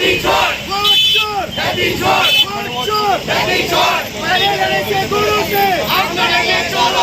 Happy ঝড় master happy ঝড় master আপনারা চলো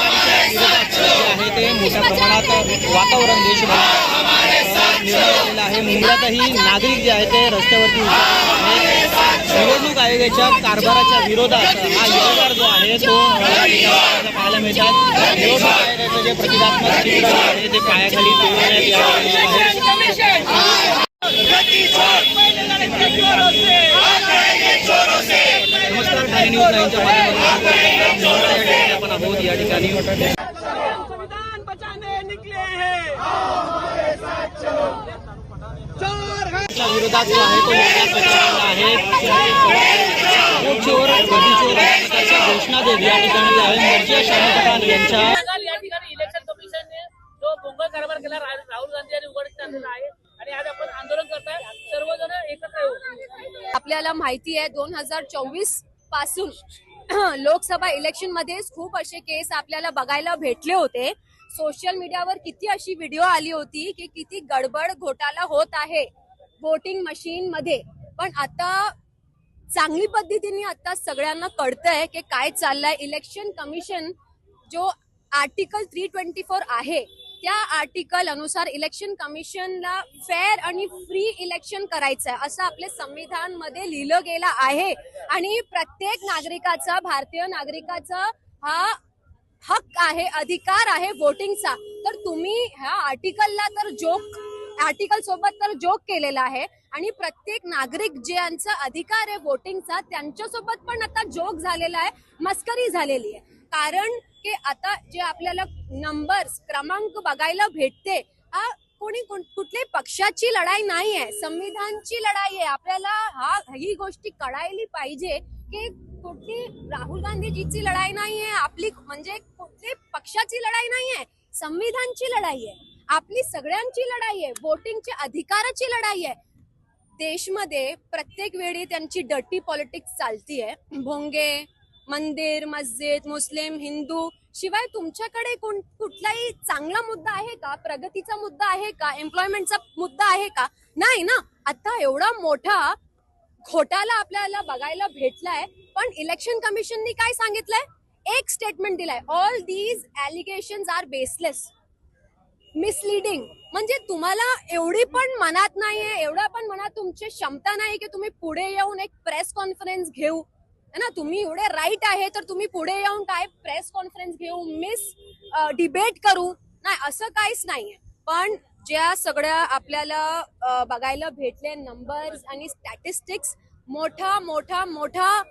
वातावरण देशभरात निर्माण झालेलं आहे. मुंबईतही नागरिक जे आहेत ते रस्त्यावरती निवडणूक आयोगाच्या कारभाराच्या विरोधात हा योजगार जो आहे तो पाहायला मिळतात. निवडणूक आयोगाचं जे प्रतिकात्मक चित्र आहे ते पायाखाली ठेवण्यात नमस्कार ठाणे न्यूज नाईनच्या माध्यमातून आपण आहोत. या ठिकाणी संविधान बचाने निकले हैं चोर है च्या विरोधात जो आहे तो प्रचारला आहे चोर गदी चोर त्याची घोषणा देत या ठिकाणी जे आहे मर्जिया यांच्या. काल या ठिकाणी इलेक्शन कमिशनने जो भोंगळ कारभार केला रा- राहुल गांधी यांनी उघडकीस आणलेला आहे. आणि आज आपण आंदोलन करताय सर्वजण एकत्र येऊ आपल्याला माहिती आहे दोन हजार चोवीसपासून लोकसभा इलेक्शनमध्ये खूप असे केस आपल्याला बघायला भेटले होते. सोशल मीडियावर किती अशी व्हिडिओ आली होती की किती गडबड घोटाळा होत आहे. वोटिंग मशीन मध्ये. पण आता चांगली पद्धतीने आता सगळ्यांना कळतंय की काय चाललंय. इलेक्शन कमिशन जो आर्टिकल थ्री ट्वेंटी फोर आहे त्या आर्टिकल अनुसार इलेक्शन कमिशनला फेअर आणि फ्री इलेक्शन करायचं आहे असं आपल्या संविधानमध्ये लिहिलं गेलं आहे. आणि प्रत्येक नागरिकाचा भारतीय नागरिकाचा हा हक आहे अधिकार आहे वोटिंगचा तर तुम्ही ह्या आर्टिकलला तर जोक आर्टिकल सोबत तर जोक केलेला आहे. आणि प्रत्येक नागरिक ज्यांचा अधिकार आहे वोटिंगचा त्यांच्यासोबत पण आता जोक झालेला आहे मस्करी झालेली आहे. कारण की आता जे आपल्याला नंबर्स क्रमांक बघायला भेटते हा कोणी कोण- कुठल्याही पक्षाची लढाई नाही आहे. संविधानची लढाई आहे. आपल्याला हा ही गोष्टी कळायली पाहिजे की कुठली राहुल गांधीजीची लढाई नाही आहे. आपली म्हणजे कुठली पक्षाची लढाई नाही आहे. संविधानची लढाई आहे. आपली सगळ्यांची लढाई आहे वोटिंगच्या अधिकाराची लढाई आहे. देशमध्ये प्रत्येक वेळी त्यांची डटी पॉलिटिक्स चालतीये. भोंगे मंदिर मस्जिद मुस्लिम हिंदू शिवाय तुमच्याकडे कोण कुठलाही चांगला मुद्दा आहे का? प्रगतीचा मुद्दा आहे का? एम्प्लॉयमेंटचा मुद्दा आहे का? नाही ना. आता एवढा मोठा घोटाला आपल्याला बघायला भेटलाय पण इलेक्शन कमिशननी काय सांगितलंय? एक स्टेटमेंट दिलाय. All these allegation are baseless misleading म्हणजे तुम्हाला एवढी पण मनात नाहीये एवढा पण मनात तुमची क्षमता नाही की तुम्ही पुढे येऊन एक प्रेस कॉन्फरन्स घेऊ. है ना? तुम्ही एवढे राईट आहे तर तुम्ही पुढे येऊन काय प्रेस कॉन्फरन्स घेऊ मिस डिबेट करू. नाही असं काहीच नाहीये. पण ज्या सगळ्या आपल्याला बघायला भेटले नंबर्स आणि स्टॅटिस्टिक्स मोठा मोठा मोठा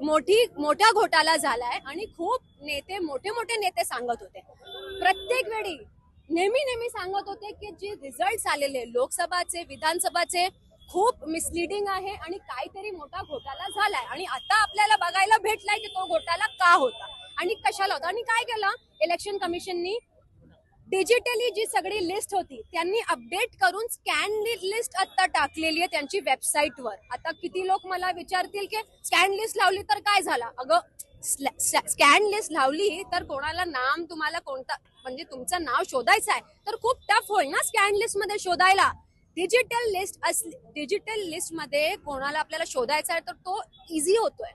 मोठी मोठा घोटाला झालाय आणि खूप नेते मोठे मोठे नेते सांगत होते. प्रत्येक वेळी नेहमी नेहमी सांगत होते की जे रिझल्ट आलेले लोकसभाचे विधानसभाचे खूप मिसलिडिंग आहे आणि काहीतरी मोठा घोटाळा झालाय. आणि आता आपल्याला बघायला भेटलाय की तो घोटाळा का होता आणि कशाला होता. आणि काय केलं? इलेक्शन कमिशननी डिजिटली जी सगळी लिस्ट होती त्यांनी अपडेट करून स्कॅन लिस्ट आता टाकलेली आहे त्यांची वेबसाईटवर आता किती लोक मला विचारतील की स्कॅन लिस्ट लावली तर काय झालं? अगं स्कॅन लिस्ट लावली तर कोणाला नाम तुम्हाला कोणता म्हणजे तुमचं नाव शोधायचं आहे तर खूप टफ होईल ना स्कॅन लिस्टमध्ये शोधायला. डिजिटल लिस्ट असली डिजिटल लिस्टमध्ये कोणाला आपल्याला शोधायचा आहे तर तो इझी होतोय.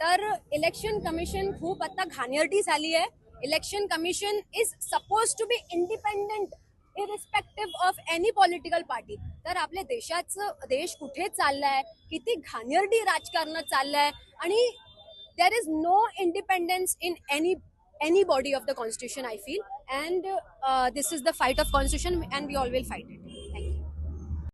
तर इलेक्शन कमिशन खूप आता घाणेरडी झाली आहे. Election commission is suppose to be independent irrespective of any political party तर आपल्या देशाचं देश कुठे चाललाय किती घाणेरडी राजकारण चाललंय आणि there is no independence in any any body of the constitution i feel. And uh, this is the fight of constitution and we all will fight it.